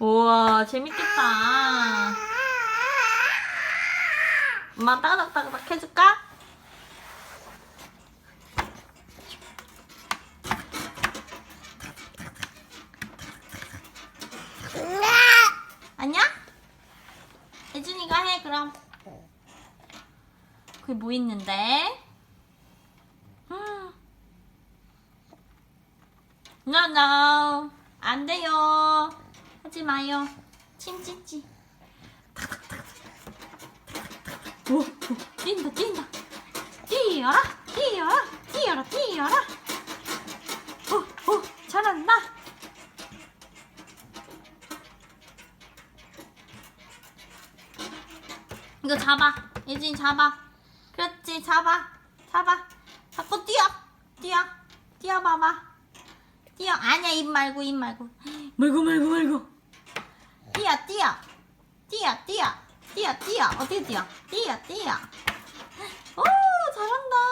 우와 재밌겠다. 엄마 따닥따닥 해줄까? 아니야? 예준이가 해 그럼. 그게 뭐 있는데? 음. No no 안 돼요. 하지 마요. 침 찢지. 오, 오 뛴다 뛴다. 뛰어라 뛰어라 뛰어라 뛰어라. 오, 오 잘한다. 이거 잡아. 예진이 잡아. 그렇지, 잡아. 잡아. 자꾸 뛰어. 뛰어. 뛰어봐봐. 뛰어. 아니야, 입 말고, 입 말고. 말고, 말고, 말고. 뛰어, 뛰어. 뛰어, 뛰어. 어떻게 뛰어? 뛰어, 뛰어. 오, 잘한다.